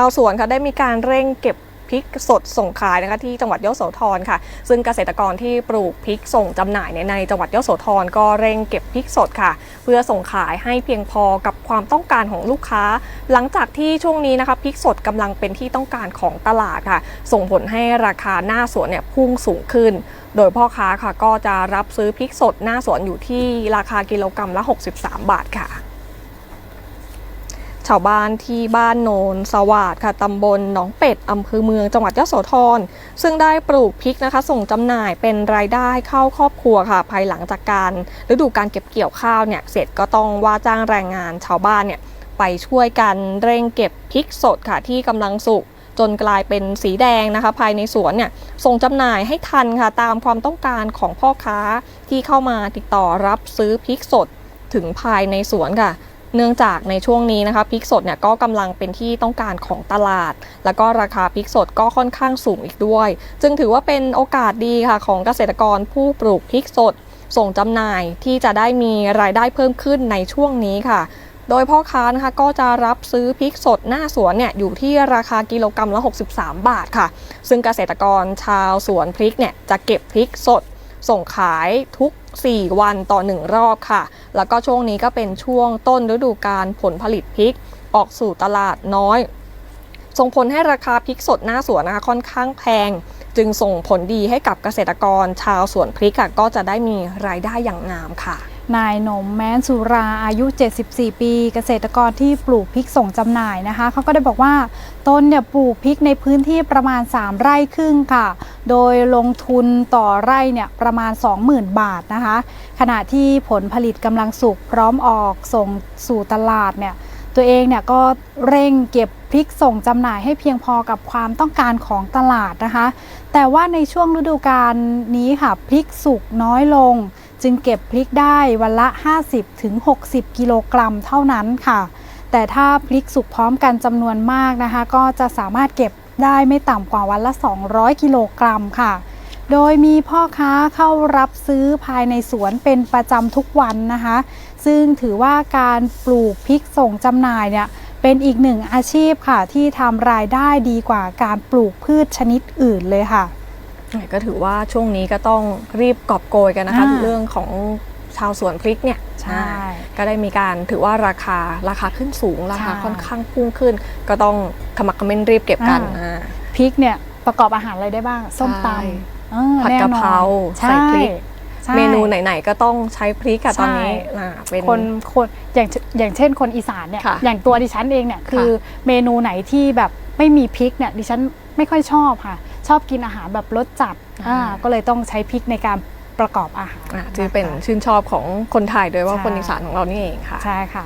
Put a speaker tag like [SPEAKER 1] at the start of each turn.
[SPEAKER 1] าวสวนค่ะได้มีการเร่งเก็บพริกสดส่งขายนะคะที่จังหวัดยโสธรค่ะ ซึ่งเกษตรกรที่ปลูกพริกส่งจำหน่ายในในจังหวัดยโสธรก็เร่งเก็บพริกสดค่ะ เพื่อส่งขายให้เพียงพอกับความต้องการของลูกค้า หลังจากที่ช่วงนี้นะคะพริกสดกำลังเป็นที่ต้องการของตลาดค่ะ ส่งผลให้ราคาหน้าสวนเนี่ยพุ่งสูงขึ้น โดยพ่อค้าค่ะก็จะรับซื้อพริกสดหน้าสวนอยู่ที่ราคากิโลกรรัมละ 63 บาทค่ะ ชาวบ้านที่บ้านโนนสวาดค่ะตำบลหนองเป็ดอำเภอเมืองจังหวัดยโสธรซึ่งได้ปลูกพริกนะคะ ส่งจำหน่ายเป็นรายได้เข้าครอบครัวค่ะ ภายหลังจากการฤดูการเก็บเกี่ยวข้าวเนี่ยเสร็จก็ต้องว่าจ้างแรงงานชาวบ้านเนี่ยไปช่วยกันเร่งเก็บพริกสดค่ะที่กำลังสุกจนกลายเป็นสีแดงนะคะ ภายในสวนเนี่ยส่งจำหน่ายให้ทันค่ะตามความต้องการของพ่อค้าที่เข้ามาติดต่อรับซื้อพริกสดถึงภายในสวนค่ะ เนื่องจากในช่วงนี้นะคะพริกสดเนี่ยก็กำลังเป็นที่ต้องการของตลาด แล้วก็ราคาพริกสดก็ค่อนข้างสูงอีกด้วย จึงถือว่าเป็นโอกาสดีค่ะของเกษตรกรผู้ปลูกพริกสด ส่งจำหน่ายที่จะได้มีรายได้เพิ่มขึ้นในช่วงนี้ค่ะโดยพ่อค้านะคะก็จะรับซื้อพริกสดหน้าสวนเนี่ยอยู่ที่ราคากิโลกรรัมละ 63 บาทค่ะ ซึ่งเกษตรกรชาวสวนพริกเนี่ยจะเก็บพริกสด ส่งขายทุก 4 วันต่อ 1 รอบค่ะ แล้วก็ช่วงนี้ก็เป็นช่วงต้นฤดูการผลผลิตพริกออกสู่ตลาดน้อย ส่งผลให้ราคาพริกสดหน้าสวนนะคะค่อนข้างแพง จึงส่งผลดีให้กับเกษตรกรชาวสวนพริกค่ะก็จะได้มีรายได้อย่างงามค่ะ
[SPEAKER 2] นายหนมแม้นสุราอายุ 74 ปี เกษตรกรที่ปลูกพริกส่งจำหน่ายนะคะเขาก็ได้บอกว่าตนเนี่ยปลูกพริกในพื้นที่ประมาณ 3 ไร่ครึ่งค่ะ โดยลงทุนต่อไร่เนี่ยประมาณ 20,000 บาทนะคะ ขณะที่ผลผลิตกำลังสุกพร้อมออกส่งสู่ตลาดเนี่ยตัวเองเนี่ยก็เร่งเก็บพริกส่งจำหน่ายให้เพียงพอกับความต้องการของตลาดนะคะ แต่ว่าในช่วงฤดูกาลนี้ค่ะพริกสุกน้อยลง จึงเก็บพริกได้วันละ 50ถึง60 กิโลกรัมเท่านั้นค่ะ แต่ถ้าพริกสุกพร้อมกันจำนวนมากนะคะ ก็จะสามารถเก็บได้ไม่ต่ำกว่าวันละ 200 กิโลกรัมค่ะ โดยมีพ่อค้าเข้ารับซื้อภายในสวนเป็นประจำทุกวันนะคะ ซึ่งถือว่าการปลูกพริกส่งจำหน่ายเนี่ยเป็นอีกหนึ่งอาชีพค่ะที่ทำรายได้ดีกว่าการปลูกพืชชนิดอื่นเลยค่ะ
[SPEAKER 1] ก็ถือว่าช่วงนี้ก็ต้องรีบกอบโกยกันนะคะ
[SPEAKER 2] อ่า
[SPEAKER 1] เรื่องของชาวสวนพริกเนี่ย
[SPEAKER 2] ใช่
[SPEAKER 1] อ่าก็ได้มีการถือว่าราคาราคาขึ้นสูงราคา
[SPEAKER 2] ใช่
[SPEAKER 1] ค่อนข้างพุ่งขึ้น ก็ต้องขมักเขม้นรีบเก็บกัน
[SPEAKER 2] อ่า
[SPEAKER 1] อ่า
[SPEAKER 2] พริกเนี่ยประกอบอาหารอะไรได้บ้าง ส้มต
[SPEAKER 1] ใช่ำ
[SPEAKER 2] เออ
[SPEAKER 1] ผัด
[SPEAKER 2] แน่นอน
[SPEAKER 1] กะเพรา
[SPEAKER 2] ใช่
[SPEAKER 1] ใส่พริก
[SPEAKER 2] ใช่
[SPEAKER 1] เมนูไหนๆก็ต้องใช้พริกอะตอนนี้
[SPEAKER 2] ใช่
[SPEAKER 1] อ่าเป็น
[SPEAKER 2] คนคนอย่างอย่างเช่นคนอีสานเนี่ย
[SPEAKER 1] ค่ะ
[SPEAKER 2] อย่างตัวดิฉันเองเนี่ยคือเมนูไหนที่แบบไม่มีพริกเนี่ยดิฉันไม่ค่อยชอบค่ะ ชอบกินอาหารแบบรสจัดอ่าก็เลยต้องใช้พริกในการประกอบอาหาร
[SPEAKER 1] อ่าที่เป็น
[SPEAKER 2] นะคะ
[SPEAKER 1] ชื่นชอบของคนไทยโดยว่า
[SPEAKER 2] ใช่
[SPEAKER 1] คนอีสานของเรานี่เองค่ะ
[SPEAKER 2] ใช่ค่ะ